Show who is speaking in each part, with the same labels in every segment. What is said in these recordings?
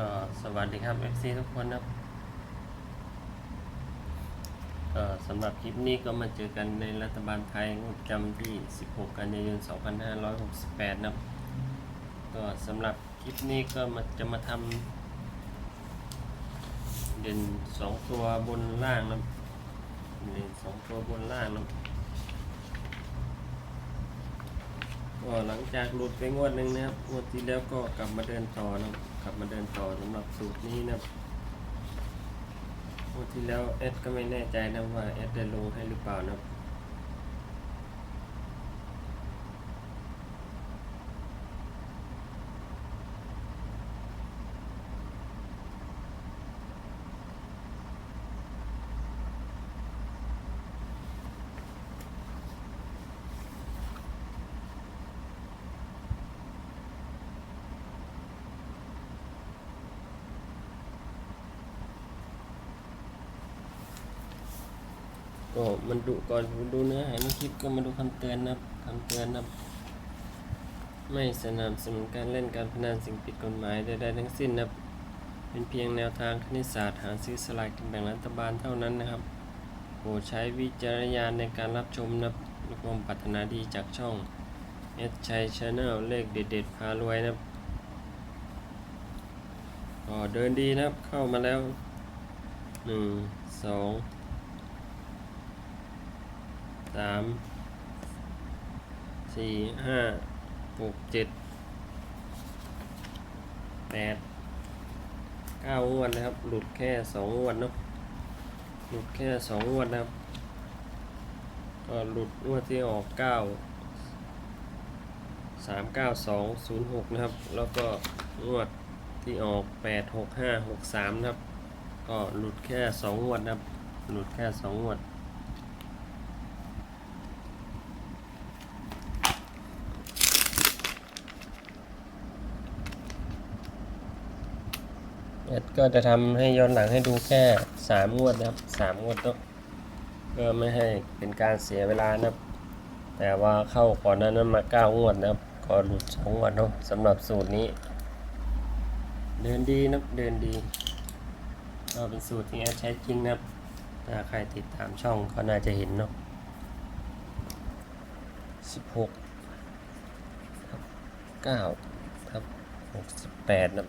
Speaker 1: ก็สวัสดีครับ FC ทุกคนครับก็สำหรับคลิปนี้ก็มาเจอกันในรัฐบาลไทยงวดจำที่ 16 กันยายน 2568 นะครับก็สำหรับคลิปนี้ก็มาจะมาทำเด่น 2 ตัวบนล่างนะเด่น 2 ตัวบนล่างนะก็หลังจากหลุดไปงวดหนึ่งนะครับ งวดที่แล้วก็กลับมาเดินต่อนะ ครับมาเดินต่อสำหรับสูตรนี้นะครับที่แล้วเอสก็ไม่แน่ใจนะว่าเอสได้ลงให้หรือเปล่านะ ก็มันดูก่อนดูเนื้อหาในคลิปก็มาดูคำเตือนนะครับคำเตือนนะครับไม่สนับสนุนการเล่นการพนันสิ่งผิดกฎหมายใดๆทั้งสิ้นนะครับเป็นเพียงแนวทางคณิตศาสตร์หาซื้อสลากกินแบ่งรัฐบาลเท่านั้นนะครับโปรดใช้วิจารณญาณในการรับชมนะครับมีความปรารถนาดีจากช่องเอสชัยชาแนลเลขเด็ดๆพารวยนะครับก็เดินดีนะครับเข้ามาแล้วหนึ่งสอง สามสี่ห้าหกเจ็ดแปดเก้างวดนะครับ หลุดแค่สองงวดเนาะหลุดแค่สองงวดนะครับ ก็หลุดงวดที่ออกเก้าสามเก้าสองศูนย์หกนะครับ แล้วก็งวดที่ออกแปดหกห้าหกสามนะครับ ก็หลุดแค่สองงวดนะครับ หลุดแค่สองงวด เอ็ดก็จะทำให้ย้อนหลังให้ดูแค่สามงวดนะครับสามงวดเนาะเพื่อไม่ให้เป็นการเสียเวลานะครับ แต่ว่าเข้าก่อนนานั้นมาเก้างวดนะครับก็หลุดสองงวดเนาะสำหรับสูตรนี้ เดินดีนะเดินดีก็เป็นสูตรที่แอดใช้จริงนะครับถ้าใครติดตามช่องก็น่าจะเห็นเนาะสิบหกทับเก้าทับหกสิบแปดนะครับ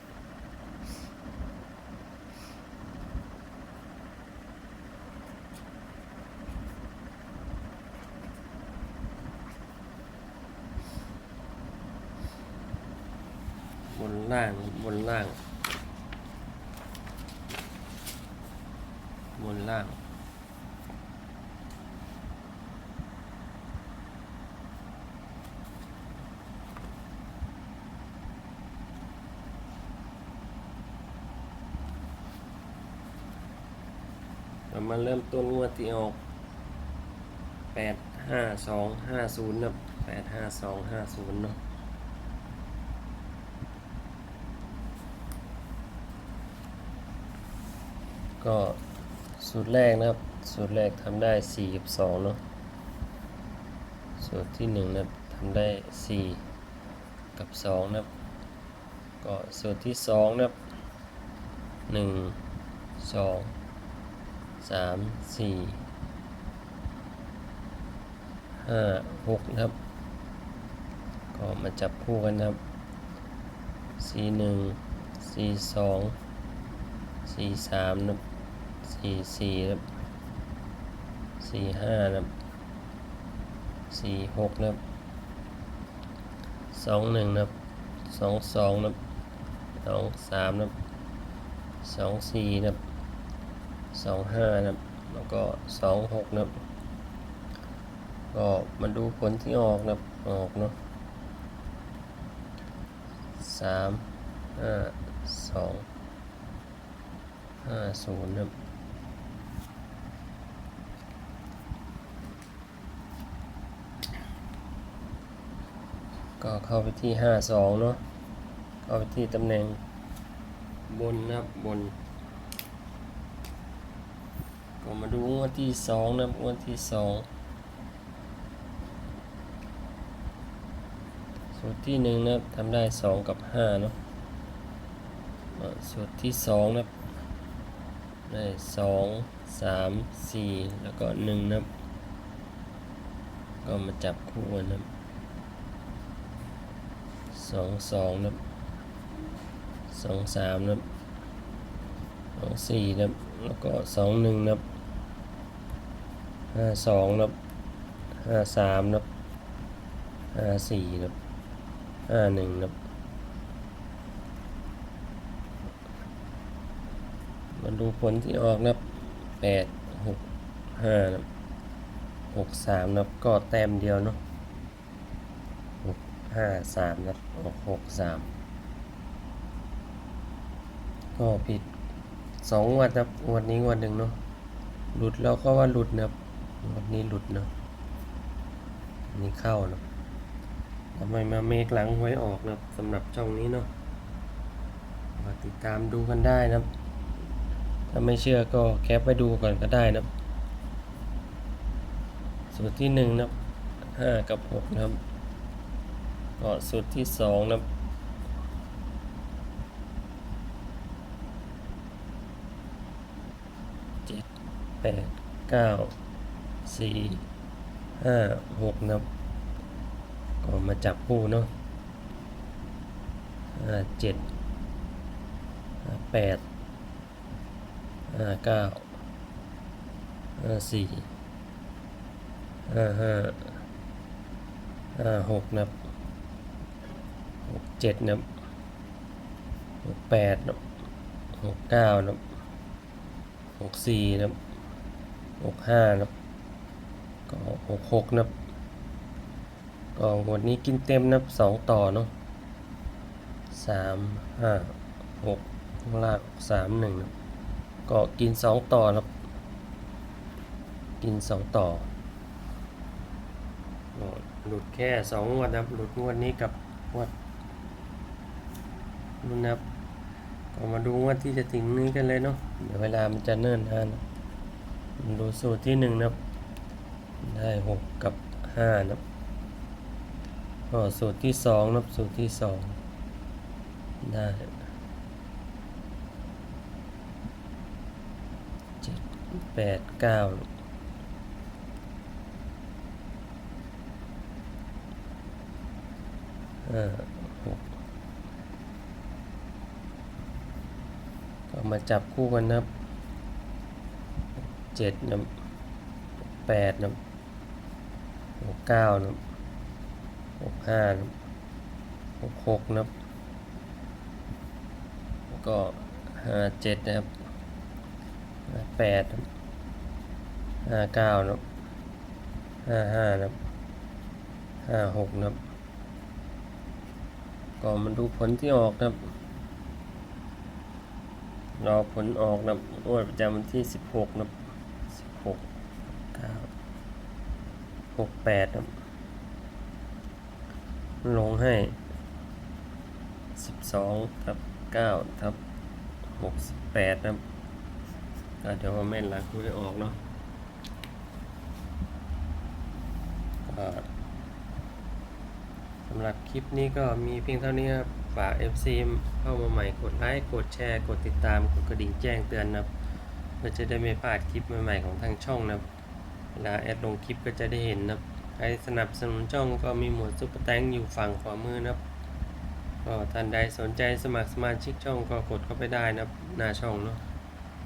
Speaker 1: บน ล่างบนล่าง บนล่างเรามาเริ่มต้นงวดที่ออกแปดห้าสองห้าศูนย์นะแปดห้าสองห้าศูนย์เนาะ ก็สูตรแรกนะครับ สูตรแรกทำได้4กับ2เนาะสูตรที่1นะครับทำได้ 4 กับ 2 นะครับ ก็สูตรที่ 2 นะครับ 1 2 3 4 5 6 นะครับ ก็มาจับคู่กันนะครับ C1 C2 C3 นะครับสี่สี่นับสี่ห้านับสี่หกนับสองหนึ่งนับสองสองนับสองสามนับสองสี่นับสองห้านับแล้วก็สองหกนับก็มาดูผลที่ออกนับออกเนาะสามห้าสอง ห้าศูนย์นะครับก็เข้าไปที่ห้าสองเนาะเข้าไปที่ตำแหน่งบนนะครับบน ก็มาดูงวดที่สองนะครับงวดที่สองสูตรที่หนึ่งนะครับทำได้สองกับห้าเนาะสูตรที่สองนะครับ ได้สองสามสี่แล้วก็หนึ่งนะครับ ก็มาจับคู่กันนะครับสองสองนะครับสองสามนะครับสองสี่นะครับแล้วก็สองหนึ่งนะครับห้าสองนะครับห้าสามนะครับห้าสี่นะครับห้าหนึ่งนะครับ มาดูผลที่ออกนับแปดหกห้านะหกสามนับก็แต้มเดียวเนาะหกห้าสามนับออกหกสามก็ผิดสองวันนะครับวันนี้วันหนึ่งเนาะหลุดแล้วก็ว่าหลุดนะครับวันนี้หลุดเนาะนนี้เข้าเนาะทำไมมาเมกหลังหวยออกนับสำหรับช่องนี้เนาะมาติดตามดูกันได้นะครับ ถ้าไม่เชื่อก็แคปไปดูก่อนก็ได้นะสูตรที่หนึ่งนะห้ากับหกนะครับก็สูตรที่สองนะเจ็ดแปดเก้าสี่ห้าหกนะครับก็มาจับคู่เนาะห้าเจ็ดแปด ห้าเก้าห้าสี่ห้าห้าห้าหกนับหกเจ็ดนับหกแปดนับหกเก้านับหกสี่นับหกห้านับก็หกหกนับก็หมดนี้กินเต็มนับสองต่อเนาะสามห้าหกข้างล่างสามหนึ่งนับ ก็กินสองต่อครับกินสองต่อหลุดแค่สองงวดนะครับ หลุดงวดนี้กับงวดนู่นนะครับก็มาดูงวดที่จะถึงนี้กันเลยเนาะเดี๋ยวเวลามันจะเนิ่นนานดูสูตรที่หนึ่งนะครับ ได้หกกับห้านะครับก็สูตรที่สองนะครับสูตรที่สองได้ เจ็ด แปดเก้าห้าหกก็มาจับคู่กันนะเจ็ดนะแปดนะหกเก้านะหกห้านะหกหกนะก็ห้าเจ็ดนะครับ แปดห้าเก้านะห้าห้านะห้าหกนะก็มาดูผลที่ออกนะรอผลออกนะงวดประจำวันที่สิบหกนะสิบหกเก้าหกแปดนะลงให้สิบสองทับเก้าทับหกสิบแปดนะ เดี๋ยวมเม่นหลังคุยออกเนาะสำหรับคลิปนี้ก็มีเพียงเท่านี้ครับฝาก FC เข้ามาใหม่กดไลค์กดแชร์กดติดตามกดกระดิ่งแจ้งเตือนนะครับเพื่อจะได้ไม่พลาดคลิปใหม่ๆของทางช่องนะครับเวลาแอดลงคลิปก็จะได้เห็นนะใครสนับสนุนช่องก็มีหมวดซุปเปอร์แตงอยู่ฝั่งขวามือนะก็ท่านใดสนใจสมัครสมาชิกช่องก็กดเข้าไปได้นะหน้าช่องเนาะ